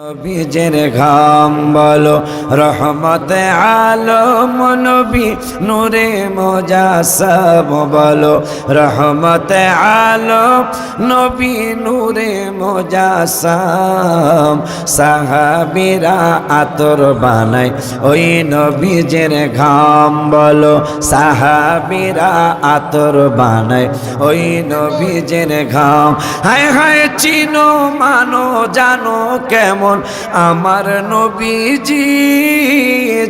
বীজের ঘাম বলো, রহমতে আলম নবী, নূরে মোজাসম বলো, রহমতে আলম নবী, নূরে মোজাসম সাহাবিরা আতর বানায়, ওই নবীজের ঘাম বলো, সাহাবিরা আতর বানায়, ওই নবীজের ঘাম। হায় হায় চিনো, মানো, জানো কেমন আমার নবীজি,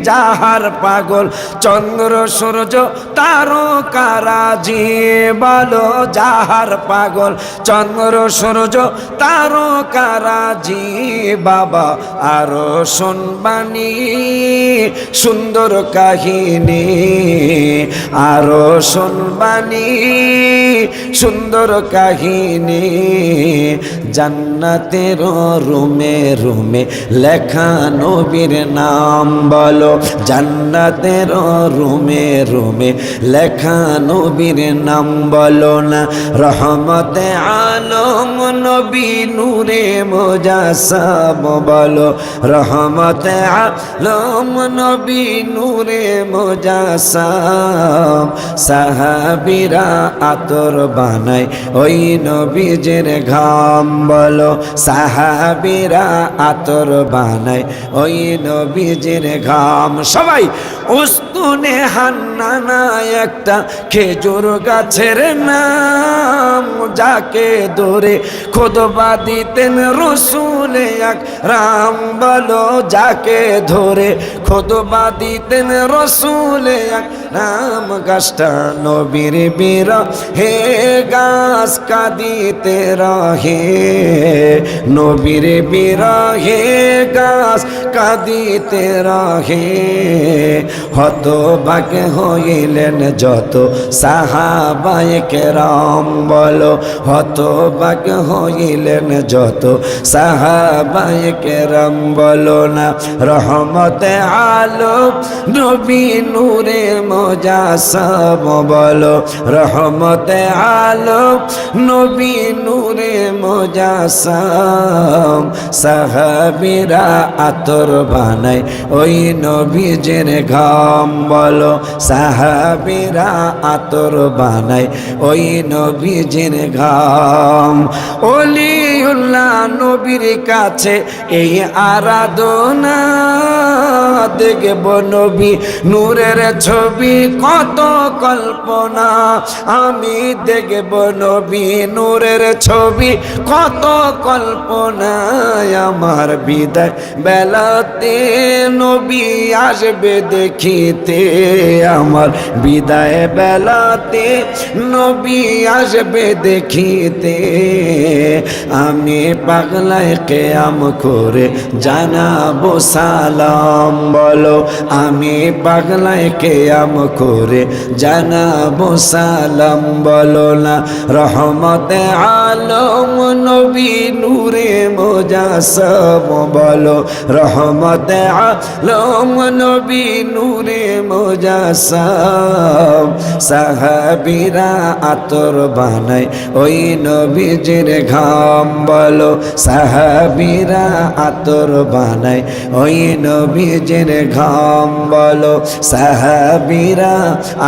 যাহার পাগল চন্দ্র, সূর্য তারকারাজি বলো, যাহার পাগল চন্দ্র, সূর্য তারকারাজি বাবা, আরও শুনবানি সুন্দর কাহিনী, আরও শুনবানি সুন্দর কাহিনী, জান্নাতের রুমে রুমে লেখা নবীর নাম বলো। জান্নাতের রুমে রুমে লেখা নবীর নাম বলো না। রহমতে আলম, নবী নূরে মোজাসাম বলো। রহমতে আলম, নবী নূরে মোজাসাম। সাহাবিরা আতর বানায়, ওই নবীজের ঘাম বলো। সাহাবিরা আতর বানায়। ওই নবীজের ঘাম। সবাই, উস্তুনে হান্নানা একটা খেজুর গাছের নাম। যাকে ধরে খোদবা দিতেন রসুলে এক রাম বলো, যাকে ধরে খোদবা দিতেন রসুলে এক রাম। গাছটা নবীর বীর, হে গাছ কাঁদিতে রহে। নবীর বীর হে গাছ কাঁদিতে রহে হত বাকে হইলেন যত সাহাবায়কে রাম বলো হত বাকে হইলেন যত সাহাবায়কে রাম বলো না রহমতে আলো নবী নূরে মোজাসম বলো রহমতে আলো নবী নূরে মোজাসম সাহাবিরা আতর বানায়। ওই নবীজের ঘাম বলো, সাহাবিরা আতর বানায়। ওই নবীজের ঘাম। অলিউল্লাহ নবীর কাছে এই আরাধনা দেখব নবী। নূরের ছবি কত কল্পনা, আমি দেখব নবী। নূরের ছবি কত কল্পনায় আমার বিদায়। বেলাতে নবী আসবে দেখিতে আমার বিদায়। বেলাতে নবী আসবে দেখিতে আমি পাগলায় কেয়াম করে জানাব সালাম। বলো, আমি পাগলায় কেয়াম করে জানাব সালাম। বলো না, রহমতে আলম নবী নূরে মোজাসম বলো, রহমতে আলম, নবী নূরে মোজাসম। সাহাবিরা আতর বানায় ওই নবীজির ঘাম বলো, সাহাবিরা আতর বানায় ওই নবীজির ঘাম বলো, সাহাবিরা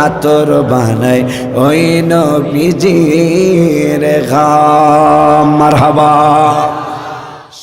আতর বানায় ওই নবীজির ঘাম। মারহাবা।